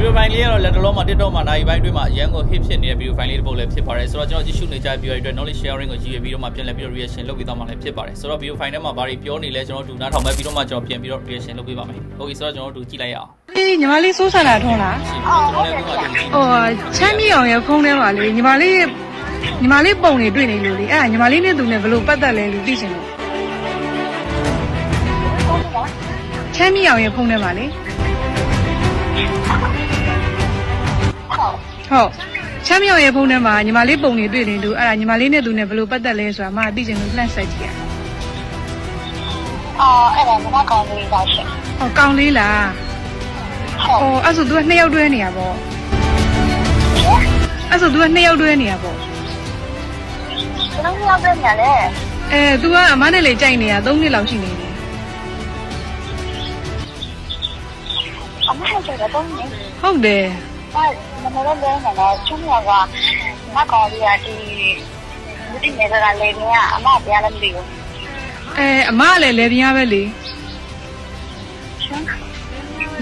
ဗီဒီယိုဖိုင်လေးကတော့လက်တလုံးမှာ TikTok မှာနိုင်ပိုင်းတွင်းမှာအရန်ကို hit ဖြစ်နေတဲ့ဗီဒီယိုဖိုင်လေးတစ်ပုဒ်လည်းဖြစ်ပါတယ်ဆိုတော့ကျွန်တော်ကြည့်ရှုနေကြတဲ့ viewer တွေအတွက် knowledge sharing ကိုရည်ရွယ်ပြီးတော့မှပြန်လည်ပြီးတော့ reaction လုပ်ပေးသွားမှာလည်းဖြစ်ပါတယ်ဆိုတော့ဗီဒီယိုဖိုင်ထဲမှာဘာတွေပြောနေလဲကျွန်တော်တို့နားထောင်မဲ့ပြီးတော့မှကျွန်တော်ပြန်ပြီးတော့ reaction လုပ်ပေးပါမယ်ဟုတ်ပြီဆိုတော့ကျွန်တော်တို့ကြည့်လိုက်ရအောင်အေးညီမလေးစိုးဆန္ဒထုံးလားရှင်းပြီးကျွန်တော်လည်းဒီမှာကြည့်ဟိုချမ်းမြေအောင်ရဲ့ဖုန်းထဲမှာလေညီမလေးညီမလေးပုံနေတွေ့နေလို့လေအဲ့ဒါညီမလေးနဲ့သူနဲ့ဘယ်လိုပတ်သက်လဲလို့သိချင်လို့ချမ်းမြေအောင်ရဲ့ဖုန်းထဲမှာလေ ဟုတ်ချမ်းမြောက်ရဲ့ဖုန်းထဲမှာညီမလေးပုံတွေတွေ့နေလို့အဲ့ဒါညီမလေးနဲ့သူနဲ့ဘယ်လိုပတ်သက်လဲဆိုတာမအသိချင်လို့ plan ဆက်ကြည့်ရအော်အဲ့ဒါကျွန်မကောင်းလေးပါရှင်ဟောကောင်းလေးလားဟုတ်အော်အဲ့ဆိုသူကနှစ်ယောက်တွဲနေရပေါ့အဲ့ဆိုသူကနှစ်ယောက်တွဲနေရပေါ့ကျွန်တော်နှစ်ယောက်တွဲနေရလေအဲ तू ကအမနဲ့လေကြိုက်နေရ3နှစ်လောက်ရှိနေပြီ အမဟုတ်တယ်တော့နေဟုတ်တယ်ဘာမမလည်းလည်းကတော့ချင်းရကမကောင်းလေးကဒီဒီနေတာလေနေအမပြရလည်းမသိဘူးအဲအမကလည်းလေပြင်းရပဲလေရှင်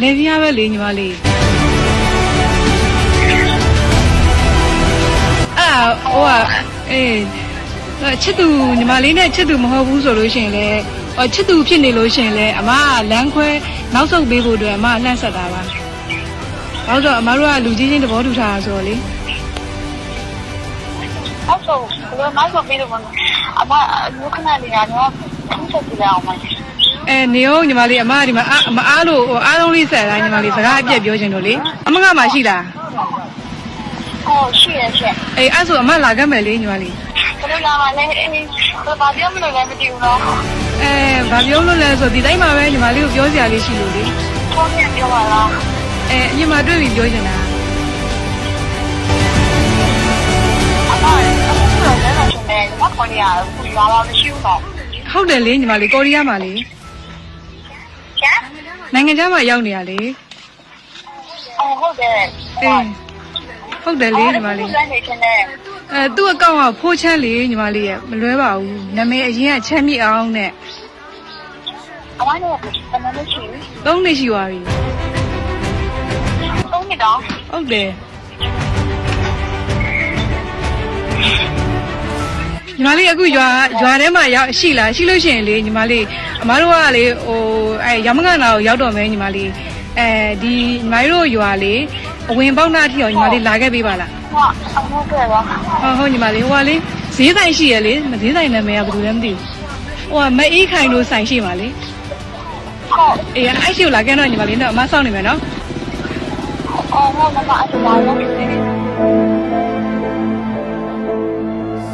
လေပြင်းရပဲလေညီမလေးအာဟိုကအေးချစ်သူညီမလေးနဲ့ချစ်သူမဟုတ်ဘူးဆိုလို့ရှိရင်လေဟောချစ်သူဖြစ်နေလို့ရှိရင်လေအမကလမ်းခွဲ နောက်ဆုတ်ပေးဖို့အတွက်အမကလှမ်းဆက်တာပါဘာလို့ဆိုတော့အမတို့ကလူကြီးချင်းသဘောတူထားတာဆိုတော့လေအဲ့ဆိုဘယ်မှာဆိုပြီးတော့အမလူခဏလေးကတော့ဆက်ကြည့်အောင်မအဲနေအောင်ညီမလေးအမကဒီမှာအာမအားလို့ဟိုအားလုံးလေးဆက်တာညီမလေးစကားအပြက်ပြောချင်လို့လေအမကမှရှိလားဟုတ်ရှိရရှင်အေးအဲ့ဆိုအမလာခဲ့မယ်လေညီမလေးဘယ်လိုလာမလဲအေးဘာပြောမလို့လည်းမသိဘူးနော် အဲဘာပြောလို့လဲဆိုဒီတိုင်းမှာပဲညီမလေးကိုပြောစရာလေးရှိလို့လေဖုန်းပြန်ပြောပါလားအဲအရင်မှတွေ့ပြီးပြောချင်တာအမအခုတော့လည်းရှင်နေမခေါ်ရဘူးဘာမှမရှိဘူးတော့ဟုတ်တယ်လေညီမလေးကိုရီးယားမှာလေကျန်နိုင်ငံခြားမှာရောက်နေရလေအော်ဟုတ်တယ်အေးဟုတ်တယ်လေညီမလေးစမ်းနေချင်တယ် အဲသူ့အကောင့်ကဖိုးချမ်းလေညီမလေးရဲ့မလွဲပါဘူးနာမည်အရင်ကချမ်းမြေအောင်နဲ့အမနဲ့တမန်လို့ရှိဘူးသုံးနှစ်ရှိသွားပြီသုံးနှစ်တော့ဟုတ်တယ်ညီမလေးအခုရွာရွာထဲမှာရောက်ရှိလားရှိလို့ရှိရင်လေညီမလေးအမားတို့ကလေဟိုအဲရမငနာကိုရောက်တော့မယ်ညီမလေးအဲဒီညီမတို့ရွာလေးအဝင်ပေါက်နာအထိအောင်ညီမလေးလာခဲ့ပေးပါလား ဟောအမိုးတွေ့ပါဟုတ်ဟုတ်ညီမလေးဟိုကလေဈေးဆိုင်ရှိရလေဈေးဆိုင်နာမည်ကဘယ်လိုလဲမသိဘူးဟိုကမအေးခိုင်တို့ဆိုင်ရှိပါလေဟုတ်အေးအဲ့ရှိကိုလာခဲ့တော့ညီမလေးတော့အမစောင့်နေမယ်နော်အော်ဟောမမအတူပါလို့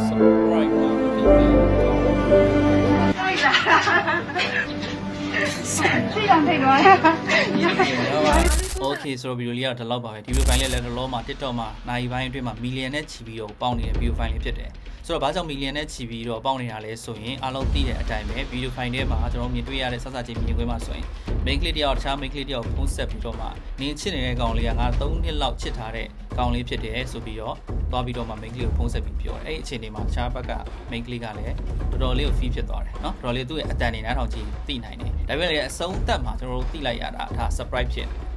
subscribe မှာဖြစ်တယ်ရှိတော့ထိတ်တော့ရ โอเคဆိုတော့ဗီဒီယိုလေးကတော့ဒီလောက်ပါပဲဒီဗီဒီယိုဖိုင်လေးလည်းတစ်လောမှာ TikTok မှာနိုင်ပိုင်းအတွင်းမှာမီလီယံနဲ့ချီပြီးတော့ပေါင်းနေတဲ့ဗီဒီယိုဖိုင်လေးဖြစ်တယ်ဆိုတော့ဘာကြောင့်မီလီယံနဲ့ချီပြီးတော့ပေါင်းနေတာလဲဆိုရင်အားလုံးသိတဲ့အတိုင်းပဲဗီဒီယိုဖိုင်ထဲမှာကျွန်တော်မြင်တွေ့ရတဲ့ဆက်စချင်းမြင်ကွင်းမှာဆိုရင် main clip တယောက်တခြား main clip တယောက်ဖုန်းဆက်ပြီးတော့မှနင်းချစ်နေတဲ့ကောင်လေးကငါ3နှစ်လောက်ချစ်ထားတဲ့ကောင်လေးဖြစ်တယ်ဆိုပြီးတော့သွားပြီးတော့မှ main clip ကိုဖုန်းဆက်ပြီးပြောတယ်အဲ့ဒီအချိန်လေးမှာတခြားဘက်က main clip ကလည်းတော်တော်လေးကို feel ဖြစ်သွားတယ်เนาะတော်တော်လေးသူ့ရဲ့အတန်နေနားထောင်ကြည့်သိနိုင်တယ်ဒါပေမဲ့လည်းအဆုံးသက်မှာကျွန်တော်တို့သိလိုက်ရတာဒါ surprise ဖြစ်တယ်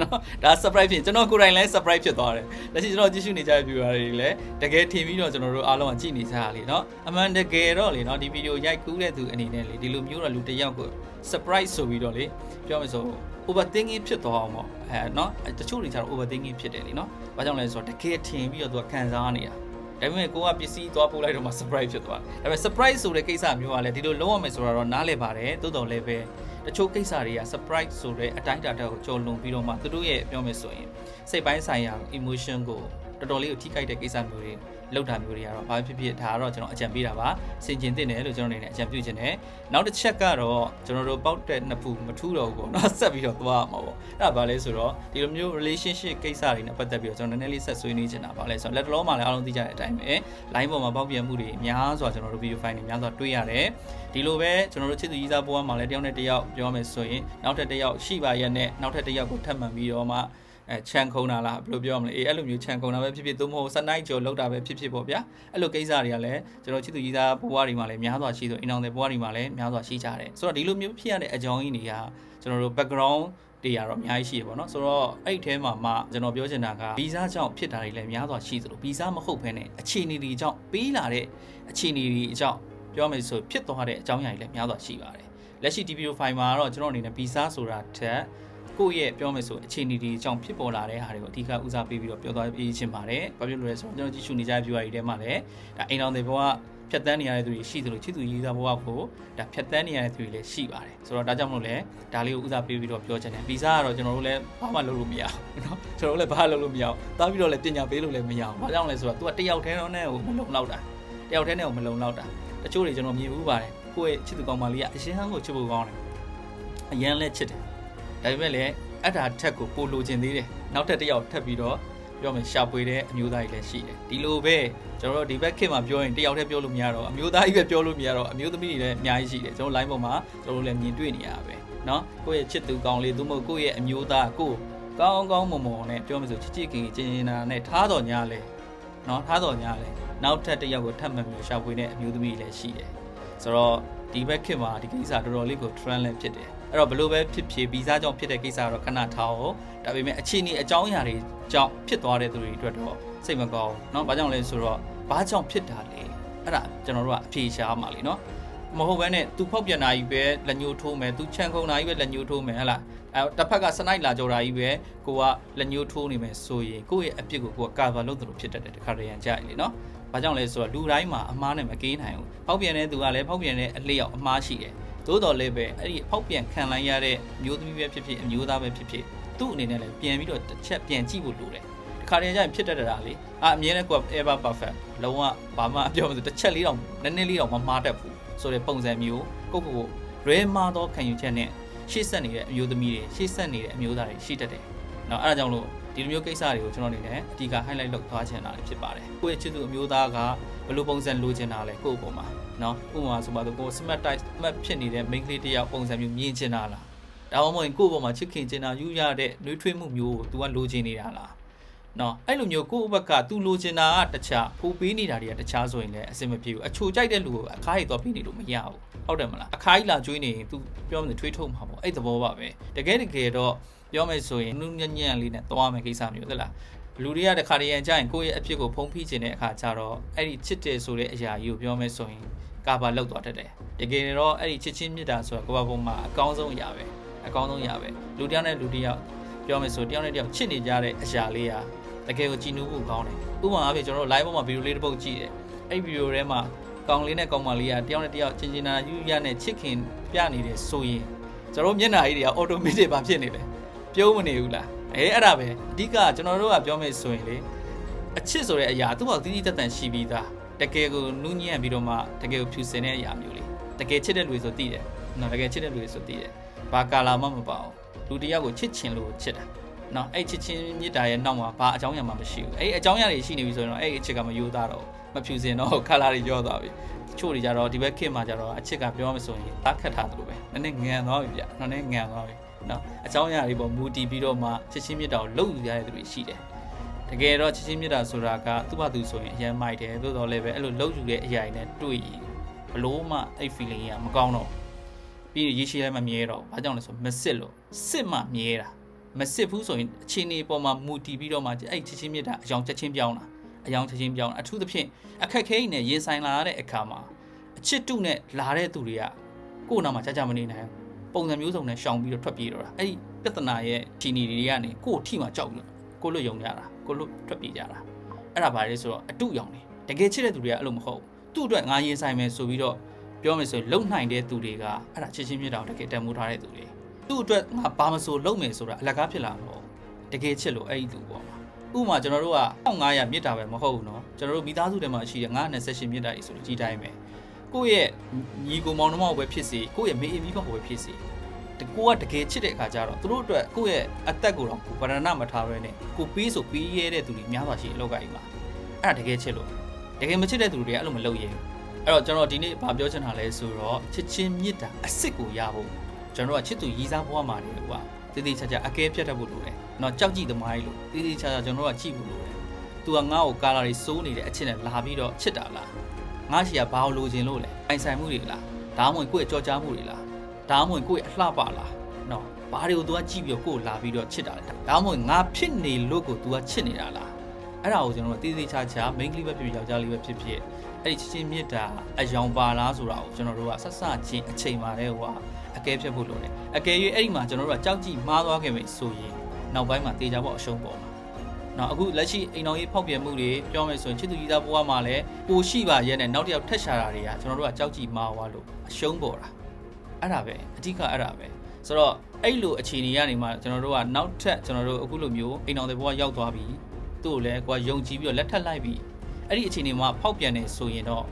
နော်ဒါ surprise ဖြစ်ကျွန်တော်ကိုယ်တိုင်လည်း surprise ဖြစ်သွားတယ်လက်ရှိကျွန်တော်ကြည့်ရှုနေကြတဲ့ viewer တွေလည်းတကယ်ထင်ပြီးတော့ကျွန်တော်တို့အားလုံးကကြည့်နေကြတာလေနော်အမှန်တကယ်တော့လေနော်ဒီဗီဒီယိုရိုက်ကူးတဲ့သူအနေနဲ့လေဒီလိုမျိုးတော့လူတစ်ယောက်ကို surprise ဆိုပြီးတော့လေပြောမယ်ဆို overthinking ဖြစ်သွားအောင်ပေါ့အဲနော်တချို့တွေကျတော့ overthinking ဖြစ်တယ်လေနော်ဘာကြောင့်လဲဆိုတော့တကယ်ထင်ပြီးတော့သူကခံစားနေတာဒါပေမဲ့ကိုကပစ္စည်းသွားပို့လိုက်တော့မှ surprise ဖြစ်သွားတယ်ဒါပေမဲ့ surprise ဆိုတဲ့ကိစ္စမျိုးကလည်းဒီလိုလုံးဝမယ်ဆိုတော့နားလည်ပါတယ်တိုးတော်လည်းပဲ တချို့ကိစ္စတွေက surprise ဆိုတဲ့အတိုင်းအတာတက်ကိုကြော်လွန်ပြီးတော့မှသူတို့ရဲ့ပြောမယ်ဆိုရင်စိတ်ပိုင်းဆိုင်ရာ emotion ကိုတော်တော်လေးကိုထိခိုက်တဲ့ကိစ္စမျိုးတွေ လောက်တာမျိုးတွေကတော့ဘာဖြစ်ဖြစ်ဒါကတော့ကျွန်တော်အကြံပေးတာပါစင်ကျင်တင်တယ်လို့ကျွန်တော်အနေနဲ့အကြံပြုခြင်းတယ်နောက်တစ်ချက်ကတော့ကျွန်တော်တို့ပေါက်တဲ့နှစ်ဖူမထူးတော့ဘူးပေါ့နော်ဆက်ပြီးတော့သွားရမှာပေါ့အဲ့ဒါဘာလဲဆိုတော့ဒီလိုမျိုး relationship ကိစ္စတွေနဲ့ပတ်သက်ပြီးတော့ကျွန်တော်နည်းနည်းလေးဆက်ဆွေးနွေးချင်တာပါလဲဆိုတော့လက်တလုံးမှာလည်းအားလုံးသိကြတဲ့အတိုင်းပဲ line ပေါ်မှာပေါက်ပြန်မှုတွေအများစွာကျွန်တော်တို့ video file တွေများစွာတွေ့ရတယ်ဒီလိုပဲကျွန်တော်တို့ချစ်သူကြီးစားဘဝမှာလည်းတယောက်နဲ့တယောက်ပြောမယ်ဆိုရင်နောက်ထပ်တယောက်ရှိပါရဲ့နဲ့နောက်ထပ်တယောက်ကိုထပ်မံပြီးတော့မှ အဲချန်ခုံတာလားဘယ်လိုပြောရမလဲအေးအဲ့လိုမျိုးချန်ခုံတာပဲဖြစ်ဖြစ်သို့မဟုတ်စနိုက်ကြော်လောက်တာပဲဖြစ်ဖြစ်ပေါ့ဗျာအဲ့လိုကိစ္စတွေကလည်းကျွန်တော်ချစ်သူကြီးသားဘဝတွေမှာလည်းများစွာရှိဆိုအိမ်အောင်တဲ့ဘဝတွေမှာလည်းများစွာရှိကြတယ်ဆိုတော့ဒီလိုမျိုးဖြစ်ရတဲ့အကြောင်းရင်းတွေကကျွန်တော်တို့ background တတွေရတော့အများကြီးရှိတယ်ပေါ့နော်ဆိုတော့အဲ့ဒီထဲမှာမှကျွန်တော်ပြောချင်တာကဗီဇကြောင့်ဖြစ်တာတွေလည်းများစွာရှိသလိုဗီဇမဟုတ်ဘဲနဲ့အခြေအနေတွေကြောင့်ပေးလာတဲ့အခြေအနေတွေအကြောင်းပြောမယ်ဆိုဖြစ်သွားတဲ့အကြောင်းအရာတွေလည်းများစွာရှိပါတယ်လက်ရှိ DPO file မှာတော့ကျွန်တော်အနေနဲ့ဗီဇဆိုတာထက် ကိုယ့်ရဲ့ပြောမယ်ဆိုအခြေအနေတွေအကြောင်းဖြစ်ပေါ်လာတဲ့ဟာတွေကိုအဓိကဦးစားပေးပြီးတော့ပြောသွားပေးချင်ပါတယ်။ဘာဖြစ်လို့လဲဆိုတော့ကျွန်တော်ကြည့်ရှုနေကြတဲ့ viewer တွေထဲမှာလည်းဒါအိမ်တော်တွေဘဝဖြတ်တန်းနေရတဲ့သူတွေရှိသလိုချစ်သူရေးသားဘဝကိုဒါဖြတ်တန်းနေရတဲ့သူတွေလည်းရှိပါတယ်။ဆိုတော့ဒါကြောင့်မလို့လဲဒါလေးကိုဦးစားပေးပြီးတော့ပြောချင်တယ်။ဗီဇကတော့ကျွန်တော်တို့လည်းဘာမှလုပ်လို့မရဘူးเนาะကျွန်တော်တို့လည်းဘာလုပ်လို့မရဘူး။သွားပြီးတော့လည်းပညာပေးလို့လည်းမရဘူး။ဘာကြောင့်လဲဆိုတော့ तू ကတယောက်တည်းတော့နဲ့ကိုမလုံလောက်တာ။တယောက်တည်းနဲ့ကိုမလုံလောက်တာ။တချို့တွေကျွန်တော်မြင်ဘူးပါတယ်။ကိုယ့်ရဲ့ချစ်သူကောင်းမလေးကအရင်ဟန်ကိုချစ်ဖို့ကောင်းတယ်။အရင်လည်းချစ်တယ်။ ဒါပေမဲ့လည်းအဲ့ဒါထက်ကိုပိုလိုချင်သေးတယ်နောက်ထပ်တစ်ယောက်ထပ်ပြီးတော့ပြောမယ်ရှာပွေတဲ့အမျိုးသားကြီးလည်းရှိတယ်ဒီလိုပဲကျွန်တော်တို့ဒီဘက်ခေတ်မှာပြောရင်တစ်ယောက်တည်းပြောလို့မရတော့အမျိုးသားကြီးပဲပြောလို့မရတော့အမျိုးသမီးတွေလည်းအများကြီးရှိတယ်ကျွန်တော် line ပေါ်မှာကျွန်တော်တို့လည်းမြင်တွေ့နေရတာပဲเนาะကိုယ့်ရဲ့ချစ်သူကောင်းလေးသူမဟုတ်ကိုယ့်ရဲ့အမျိုးသားကိုကောင်းကောင်းမွန်မွန်နဲ့ပြောမယ်ဆိုချစ်ချစ်ခင်ခင်ကျင်ကျင်နာနဲ့ထားတော်ညာလဲเนาะထားတော်ညာလဲနောက်ထပ်တစ်ယောက်ကိုထပ်မှန်ပြီးရှာပွေတဲ့အမျိုးသမီးတွေလည်းရှိတယ်ဆိုတော့ဒီဘက်ခေတ်မှာဒီကိစ္စတော်တော်လေးကို trend လည်းဖြစ်တယ် အဲ့တော့ဘလို့ပဲဖြစ်ဖြစ်ဗီဇကြောင့်ဖြစ်တဲ့ကိစ္စကတော့ခဏထားအောင်ဒါပေမဲ့အခြေအနေအကြောင်းအရာတွေကြောင့်ဖြစ်သွားတဲ့သူတွေအတွက်တော့စိတ်မကောင်းဘူးเนาะဘာကြောင့်လဲဆိုတော့ဘာကြောင့်ဖြစ်တာလဲအဲ့ဒါကျွန်တော်တို့ကအဖြေရှားမှာလीเนาะမဟုတ်ဘဲနဲ့သူဖောက်ပြန်တာကြီးပဲလက်ညှိုးထိုးမယ်သူချန်ခုံတာကြီးပဲလက်ညှိုးထိုးမယ်ဟဟလားအဲတစ်ဖက်ကစနိုက်လာကြော်တာကြီးပဲကိုကလက်ညှိုးထိုးနေမယ်ဆိုရင်ကိုယ့်ရဲ့အပြစ်ကိုကိုကကာဗာလုပ်သလိုဖြစ်တတ်တယ်တခါတရံကြရည်လीเนาะဘာကြောင့်လဲဆိုတော့လူတိုင်းမှာအမားနဲ့မကင်းနိုင်ဘူးဖောက်ပြန်တဲ့သူကလည်းဖောက်ပြန်တဲ့အလျောက်အမားရှိတယ် သို့တော်လည်းပဲအဲ့ဒီဖောက်ပြန်ခံလိုက်ရတဲ့မျိုးသမီးပဲဖြစ်ဖြစ်အမျိုးသားပဲဖြစ်ဖြစ်သူ့အနေနဲ့လည်းပြန်ပြီးတော့တစ်ချက်ပြန်ကြည့်ဖို့လိုတယ်တခါတည်းကျရင်ဖြစ်တတ်တာလေအာအမြဲတမ်းကိုက ever perfect လုံးဝဘာမှအပြောမလို့တစ်ချက်လေးတော့နည်းနည်းလေးတော့မမှားတတ်ဘူးဆိုတဲ့ပုံစံမျိုးကိုကိုကိုရွဲမားသောခံယူချက်နဲ့ရှေ့ဆက်နေတဲ့အမျိုးသမီးတွေရှေ့ဆက်နေတဲ့အမျိုးသားတွေရှိတတ်တယ်။နော်အဲ့ဒါကြောင့်လို့ ဒီလိုမျိုးကိစ္စတွေကိုကျွန်တော်အနေနဲ့အတီးက highlight လုပ်သွားချင်တာလည်းဖြစ်ပါတယ်ကိုယ့်ရဲ့ချစ်သူအမျိုးသားကဘယ်လိုပုံစံလိုချင်တာလဲကိုယ့်အပေါ်မှာနော်ဥပမာဆိုပါတော့ကိုယ် smart type smart ဖြစ်နေတဲ့ main ကလေးတယောက်ပုံစံမျိုးမြင်ချင်တာလားဒါမှမဟုတ်ကိုယ့်အပေါ်မှာချစ်ခင်ချင်တာယူရတဲ့နှွေးထွေးမှုမျိုးကို तू ကလိုချင်နေတာလားနော်အဲ့လိုမျိုးကိုယ့်ဘက်ကသူလိုချင်တာကတခြားဖိုးပေးနေတာတွေကတခြားဆိုရင်လည်းအဆင်မပြေဘူးအချိုကြိုက်တဲ့လူကိုအခါးရီတော့ပြေးနေလို့မရဘူးဟုတ်တယ်မလားအခါးရီလာကျွေးနေရင် तू ပြောမလို့ထွေးထုတ်မှာပေါ့အဲ့သဘောပါပဲတကယ်တကယ်တော့ ပြောမယ်ဆိုရင်နုညံ့ညံ့လေးနဲ့သွားမယ်ကိစ္စမျိုးသလားလူတွေကတခါတည်းရန်ကြရင်ကိုယ့်ရဲ့အဖြစ်ကိုဖုံးဖိခြင်းတဲ့အခါကျတော့အဲ့ဒီချစ်တယ်ဆိုတဲ့အရာကြီးကိုပြောမယ်ဆိုရင်ကာဘာလောက်သွားတတ်တယ်တကယ်တော့အဲ့ဒီချစ်ချင်းမြတ်တာဆိုတာကဘာပုံမှာအကောင်းဆုံးအရာပဲအကောင်းဆုံးအရာပဲလူတစ်ယောက်နဲ့လူတစ်ယောက်ပြောမယ်ဆိုတယောက်နဲ့တယောက်ချစ်နေကြတဲ့အရာလေးဟာတကယ်ကိုကြည်နူးဖို့ကောင်းတယ်ဥပမာအားဖြင့်ကျွန်တော်တို့ live ပေါ်မှာဗီဒီယိုလေးတစ်ပုတ်ကြည့်တယ်အဲ့ဗီဒီယိုထဲမှာကောင်လေးနဲ့ကောင်မလေးကတယောက်နဲ့တယောက်ချင်းချင်းနာယူရနဲ့ချစ်ခင်ပြနေတယ်ဆိုရင်ကျွန်တော်မျက်နှာကြီးတွေက automatic ဘာဖြစ်နေလဲ ပြုံးမနေဘူးလားအဲအဲ့ဒါပဲအဓိကကျွန်တော်တို့ကပြောမယ်ဆိုရင်လေအချစ်ဆိုတဲ့အရာသူ့ဘာတီးတီးတက်တန်ရှိပြီးသားတကယ်ကိုနူးညံ့ပြီးတော့မှတကယ်ကိုဖြူစင်တဲ့အရာမျိုးလေးတကယ်ချစ်တဲ့လူဆိုသိတယ်နော်တကယ်ချစ်တဲ့လူဆိုသိတယ်ဘာကာလာမှမပါဘူးလူတစ်ယောက်ကိုချစ်ချင်လို့ချစ်တာနော်အဲ့ချစ်ချင်းမြစ်တာရဲ့နောက်မှာဘာအကြောင်းအရာမှမရှိဘူးအဲ့အကြောင်းအရာတွေရှိနေပြီဆိုရင်တော့အဲ့အချစ်ကမယိုးသားတော့မဖြူစင်တော့ခါလာတွေရောသွားပြီချို့တွေကြတော့ဒီဘက်ခေတ်မှာကြတော့အချစ်ကပြောမှဆိုရင်သားခတ်ထားသလိုပဲနည်းနည်းငံသွားပြီဗျနော်နည်းငံသွားပြီ နော်အကြောင်းအရာတွေပေါ်မူတည်ပြီးတော့မှချစ်ချင်းမြစ်တာကိုလုပ်ယူရတဲ့သူတွေရှိတယ်တကယ်တော့ချစ်ချင်းမြတ်တာဆိုတာကသူ့ဘာသူဆိုရင်အရင်မိုက်တယ်သို့တော်လည်းပဲအဲ့လိုလှုပ်ယူတဲ့အရာတွေနဲ့တွေ့ရင်ဘလို့မှအဲ့ feeling ကမကောင်းတော့ပြီးရေရှည်လည်းမမြဲတော့ဘာကြောင့်လဲဆိုမစစ်လို့စစ်မှမြဲတာမစစ်ဘူးဆိုရင်အခြေအနေပေါ်မှာမူတည်ပြီးတော့မှအဲ့ချစ်ချင်းမြတ်တာအကြောင်းချက်ချင်းပြောင်းတာအကြောင်းချက်ချင်းပြောင်းတာအထူးသဖြင့်အခက်ခဲနဲ့ရင်ဆိုင်လာရတဲ့အခါမှာအချစ်တုနဲ့လာတဲ့သူတွေကကိုယ့်နာမှာကြာကြာမနေနိုင်ဘူး ပုံစံမျိုးစုံနဲ့ရှောင်ပြီးတော့ထွက်ပြေးတော့တာအဲ့ဒီပြဿနာရဲ့ချီနီတွေကနေကိုယ့်အထိမှကြောက်လို့ကိုလွတ်ယုံကြတာကိုလွတ်ထွက်ပြေးကြတာအဲ့ဒါဘာလဲဆိုတော့အတုရောင်နေတကယ်ချစ်တဲ့သူတွေကအဲ့လိုမဟုတ်သူ့အတွက်ငါရင်ဆိုင်မယ်ဆိုပြီးတော့ပြောမယ်ဆိုရင်လုံနိုင်တဲ့သူတွေကအဲ့ဒါချစ်ချင်းမြတ်တာကိုတကယ်တန်ဖိုးထားတဲ့သူတွေသူ့အတွက်ငါဘာမဆိုလုံမယ်ဆိုတာအလကားဖြစ်လာမှာမဟုတ်တကယ်ချစ်လို့အဲ့ဒီသူပေါ့မှာဥပမာကျွန်တော်တို့က1500မြတ်တာပဲမဟုတ်ဘူးเนาะကျွန်တော်တို့မိသားစုထဲမှာရှိတဲ့928မြတ်တာကြီးဆိုလို့ကြီးတိုင်းပဲ ကိုယ့်ရဲ့ညီကိုမောင်နှမကိုပဲဖြစ်စေကိုယ့်ရဲ့မေအေမီဘကိုပဲဖြစ်စေတကိုကတကယ်ချစ်တဲ့အခါကျတော့သူတို့အတွက်ကိုယ့်ရဲ့အသက်ကိုတော့ကိုဗရဏမထားဘဲနဲ့ကိုပေးဆိုပေးရတဲ့သူတွေများစွာရှိအလောက်ကကြီးမှာအဲ့ဒါတကယ်ချစ်လို့တကယ်မချစ်တဲ့သူတွေကအဲ့လိုမလုပ်ရင်အဲ့တော့ကျွန်တော်ဒီနေ့ဗာပြောချင်တာလဲဆိုတော့ချစ်ချင်းမြတ်တာအစ်စ်ကိုရဖို့ကျွန်တော်ကချစ်သူရည်စားဘဝမှာနေကွာတည်တည်ချာချာအကဲဖြတ်တတ်ဖို့လိုတယ်။နော်ကြောက်ကြည့်သမားကြီးလို့တည်တည်ချာချာကျွန်တော်ကကြည့်ဖို့လိုတယ်။ तू ကငါ့ကိုကာလာတွေစိုးနေတဲ့အချစ်နဲ့လာပြီးတော့ချစ်တာလား။ ငါရှိကဘာလို့လိုချင်လို့လဲ။အိုင်ဆိုင်မှုတွေလား။ဒါမှမဟုတ်ကိုယ့်ရဲ့ကြော်ကြားမှုတွေလား။ဒါမှမဟုတ်ကိုယ့်ရဲ့အလှပလား။နော်ဘာတွေကို तू ကကြည့်ပြီးတော့ကိုယ်လာပြီးတော့ချစ်တာလဲဒါမှမဟုတ်ငါဖြစ်နေလို့ကို तू ကချစ်နေတာလားအဲ့ဒါကိုကျွန်တော်တို့တေးသေးချာချာ main ကလေးပဲဖြစ်ဖြစ်ယောက်ျားလေးပဲဖြစ်ဖြစ်အဲ့ဒီချင်းချင်းမြတ်တာအယောင်ပါလားဆိုတာကိုကျွန်တော်တို့ကဆက်စချင်းအချိန်ပါတဲ့ဟိုကအကဲဖြတ်ဖို့လိုတယ်အကယ်၍အဲ့ဒီမှာကျွန်တော်တို့ကကြောက်ကြည့်မှားသွားခဲ့မယ်ဆိုရင်နောက်ပိုင်းမှာတေချာပေါ့အရှုံးပေါ်မှာ နော်အခုလက်ရှိအိမ်တော်ရေးဖောက်ပြန်မှုတွေပြောမယ်ဆိုရင်ချစ်သူကြီးသားဘဝမှာလည်းပိုရှိပါရဲ့နဲ့နောက်တစ်ယောက်ထက်ရှာတာတွေကကျွန်တော်တို့ကကြောက်ကြည့်မှားသွားလို့အရှုံးပေါ်တာအဲ့ဒါပဲအဓိကအဲ့ဒါပဲဆိုတော့အဲ့လိုအခြေအနေကနေမှကျွန်တော်တို့ကနောက်ထပ်ကျွန်တော်တို့အခုလိုမျိုးအိမ်တော်တဲ့ဘဝရောက်သွားပြီသူ့ကိုလည်းကိုကယုံကြည်ပြီးတော့လက်ထပ်လိုက်ပြီအဲ့ဒီအခြေအနေမှာဖောက်ပြန်နေဆိုရင်တော့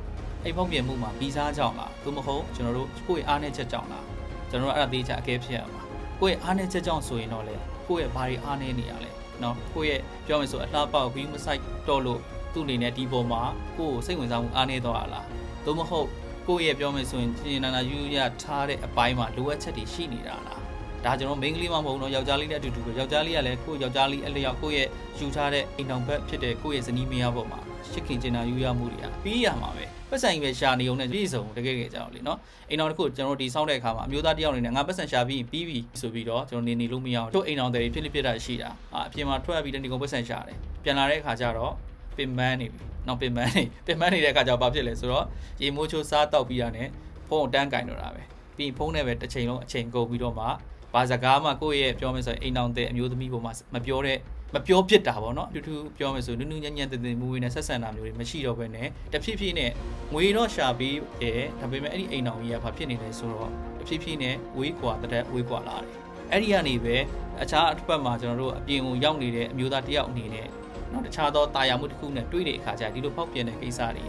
အဲ့ဖောက်ပြန်မှုမှာဗီဇာကြောင့်လားသို့မဟုတ်ကျွန်တော်တို့ကိုယ့်ရဲ့အားနည်းချက်ကြောင့်လားကျွန်တော်တို့အဲ့ဒါသေးချာအကဲဖြတ်ရမှာကိုယ့်ရဲ့အားနည်းချက်ကြောင့်ဆိုရင်တော့လေကိုယ့်ရဲ့ဘာတွေအားနည်းနေရလဲ နော်ကိုယ့်ရဲ့ပြောမယ်ဆိုအလှပေါက်ပြီးမဆိုင်တော့လို့သူ့အနေနဲ့ဒီပေါ်မှာကိုယ့်ကိုစိတ်ဝင်စားမှုအားနေတော့လားသို့မဟုတ်ကိုယ့်ရဲ့ပြောမယ်ဆိုရင်ကျင်နာနာယူရထားတဲ့အပိုင်းမှာလိုအပ်ချက်တွေရှိနေတာလားဒါကျွန်တော်မိန်းကလေးမှမဟုတ်တော့ယောက်ျားလေးနဲ့အတူတူပဲယောက်ျားလေးကလည်းကိုယ့်ယောက်ျားလေးအလျောက်ကိုယ့်ရဲ့ယူထားတဲ့အိမ်တောင်ဘက်ဖြစ်တဲ့ကိုယ့်ရဲ့ဇနီးမယားပေါ်မှာ ရှစ်ခင်ကျင်နာယူရမှုတွေကပြီးရမှာပဲပတ်စံကြီးပဲရှာနေုံနဲ့ပြည့်စုံတကယ်ကြကြောင်လေနော်အိမ်တော်တစ်ခုကျွန်တော်ဒီဆောင်းတဲ့အခါမှာအမျိုးသားတယောက်အနေနဲ့ငါပတ်စံရှာပြီးရင်ပြီးပြီဆိုပြီးတော့ကျွန်တော်နေနေလို့မရအောင်တို့အိမ်တော်တွေဖြစ်လိဖြစ်တာရှိတာအာအပြင်မှာထွက်ပြီးတဲ့ဒီကုန်ပတ်စံရှာတယ်ပြန်လာတဲ့အခါကျတော့ပင်မန်းနေပြီနောက်ပင်မန်းနေပင်မန်းနေတဲ့အခါကျတော့ဘာဖြစ်လဲဆိုတော့ရေမိုးချိုးစားတောက်ပြီးတာနဲ့ဖုန်းကိုတန်းကင်တော့တာပဲပြီးရင်ဖုန်းနဲ့ပဲတစ်ချိန်လုံးအချိန်ကုန်ပြီးတော့မှဘာစကားမှကိုယ့်ရဲ့ပြောမယ်ဆိုရင်အိမ်တော်တဲ့အမျိုးသမီးပေါ်မှာမပြောတဲ့ မပြောဖြစ်တာပေါ့နော်အတူတူပြောမယ်ဆိုနူးနူးညံ့ညံ့တင်တင်မူဝေးနဲ့ဆက်ဆံတာမျိုးတွေမရှိတော့ဘဲနဲ့တဖြည်းဖြည်းနဲ့ငွေတော့ရှာပြီးတယ်ဒါပေမဲ့အဲ့ဒီအိမ်တော်ကြီးကဘာဖြစ်နေလဲဆိုတော့တဖြည်းဖြည်းနဲ့ဝေးကွာတဲ့ဝေးကွာလာတယ်အဲ့ဒီကနေပဲအခြားတစ်ဖက်မှာကျွန်တော်တို့အပြင်ကိုရောက်နေတဲ့အမျိုးသားတစ်ယောက်အနေနဲ့နော်တခြားသောတာယာမှုတစ်ခုနဲ့တွေ့တဲ့အခါကျဒီလိုဖောက်ပြန်တဲ့ကိစ္စတွေ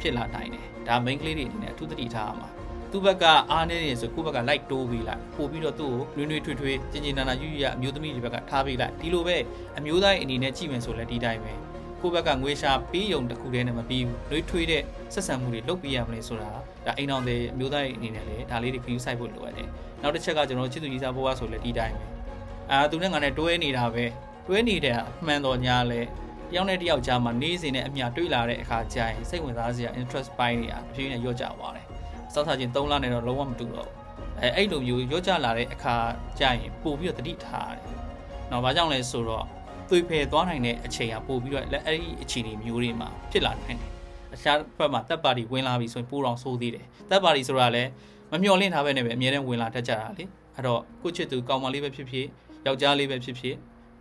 ဖြစ်လာနိုင်တယ်ဒါ main ကလေးတွေအနေနဲ့အထူးသတိထားရမှာ သူ့ဘက်ကအားနေနေဆိုကိုယ့်ဘက်ကလိုက်တိုးပေးလိုက်ပို့ပြီးတော့သူ့ကိုနွေးနွေးထွေးထွေးကျင်ကျင်နာနာယူယူရအမျိုးသမီးတွေဘက်ကထားပေးလိုက်ဒီလိုပဲအမျိုးသားရဲ့အနေနဲ့ကြည့်မယ်ဆိုလဲဒီတိုင်းပဲကိုယ့်ဘက်ကငွေရှာပေးယုံတစ်ခုတည်းနဲ့မပြီးဘူးနွေးထွေးတဲ့ဆက်ဆံမှုတွေလုပ်ပေးရမလဲဆိုတာဒါအိမ်အောင်တဲ့အမျိုးသားရဲ့အနေနဲ့လည်းဒါလေးတွေခရူးဆိုင်ဖို့လိုရတယ်နောက်တစ်ချက်ကကျွန်တော်ချစ်သူကြီးစားဘဝဆိုလဲဒီတိုင်းပဲအာသူနဲ့ငါနဲ့တွဲနေတာပဲတွဲနေတဲ့အမှန်တော်ညာလဲတယောက်နဲ့တယောက်ကြားမှာနေစဉ်နဲ့အမြတွေ့လာတဲ့အခါကျရင်စိတ်ဝင်စားစရာ interest ပိုင်းတွေကတစ်ဖြည်းဖြည်းနဲ့ညော့ကျသွားတယ် စောက်စားချင်း3လနဲ့တော့လုံးဝမတူတော့ဘူးအဲအဲ့လိုမျိုးညော့ကျလာတဲ့အခါကျရင်ပို့ပြီးတော့တတိထားရတယ်။နော်ဘာကြောင့်လဲဆိုတော့သွေဖယ်သွားနိုင်တဲ့အချိန်ကပို့ပြီးတော့အဲ့ဒီအခြေအနေမျိုးတွေမှာဖြစ်လာနိုင်တယ်။အခြားဘက်မှာတပ်ပါတီဝင်လာပြီဆိုရင်ပိုတော့ဆိုးသေးတယ်။တပ်ပါတီဆိုတာလည်းမမျှော်လင့်ထားပဲနဲ့ပဲအမြဲတမ်းဝင်လာတတ်ကြတာလေ။အဲ့တော့ကိုချစ်သူကောင်မလေးပဲဖြစ်ဖြစ်ယောက်ျားလေးပဲဖြစ်ဖြစ်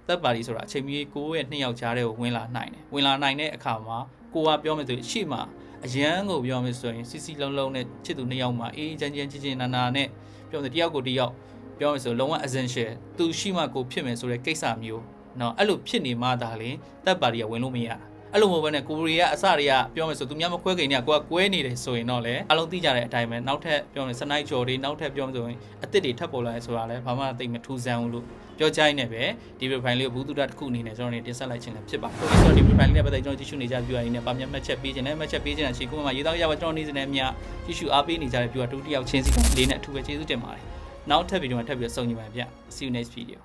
သက်ပါတီဆိုတာအချိန်မီကိုယ့်ရဲ့နှစ်ယောက်ကြားတဲ့ကိုဝင်လာနိုင်တယ်ဝင်လာနိုင်တဲ့အခါမှာကိုကပြောမယ်ဆိုရင်ရှေ့မှာ အရန်ကိုပြောမယ်ဆိုရင်စီစီလုံးလုံးနဲ့ချစ်သူနှစ်ယောက်မှာအေးချမ်းချမ်းချင်းချင်းနာနာနဲ့ပြောမယ်တယောက်ကိုတယောက်ပြောမယ်ဆိုလုံးဝ essential သူရှိမှကိုဖြစ်မယ်ဆိုတဲ့ကိစ္စမျိုးเนาะအဲ့လိုဖြစ်နေမှသာလေသက်ပါတီကဝင်လို့မရတာ အဲ့လိုမဟုတ်ဘဲနဲ့ကိုရီးယားအစတွေကပြောမယ်ဆိုသူများမခွဲခင်နေကကိုကကွဲနေတယ်ဆိုရင်တော့လေအလုံးသိကြတဲ့အတိုင်းပဲနောက်ထပ်ပြောမယ်စနိုက်ကျော်တွေနောက်ထပ်ပြောမယ်ဆိုရင်အစ်စ်တွေထပ်ပေါ်လာရဲဆိုတာလည်းဘာမှသိမထူးဆန်းဘူးလို့ပြောကြိုင်းနေပဲဒီ profile လေးကိုဘူးတုဒတစ်ခုအနေနဲ့ကျွန်တော်နေတင်ဆက်လိုက်ခြင်းလည်းဖြစ်ပါတယ်။ဆိုတော့ဒီ profile လေးနဲ့ပတ်သက်ကျွန်တော်ကြည့်ရှုနေကြ viewer တွေနဲ့ဗာမျက်မှတ်ချက်ပေးခြင်းနဲ့မှတ်ချက်ပေးခြင်းအချိန်ကိုမှရေးသားရပါကျွန်တော်နေစနေမြကြည့်ရှုအားပေးနေကြတဲ့ viewer တူတယောက်ချင်းစီလေးနဲ့အထူးပဲကျေးဇူးတင်ပါတယ်။နောက်ထပ်ဗီဒီယိုမှာထပ်ပြီးဆုံညီပါဗျ။ See you next video.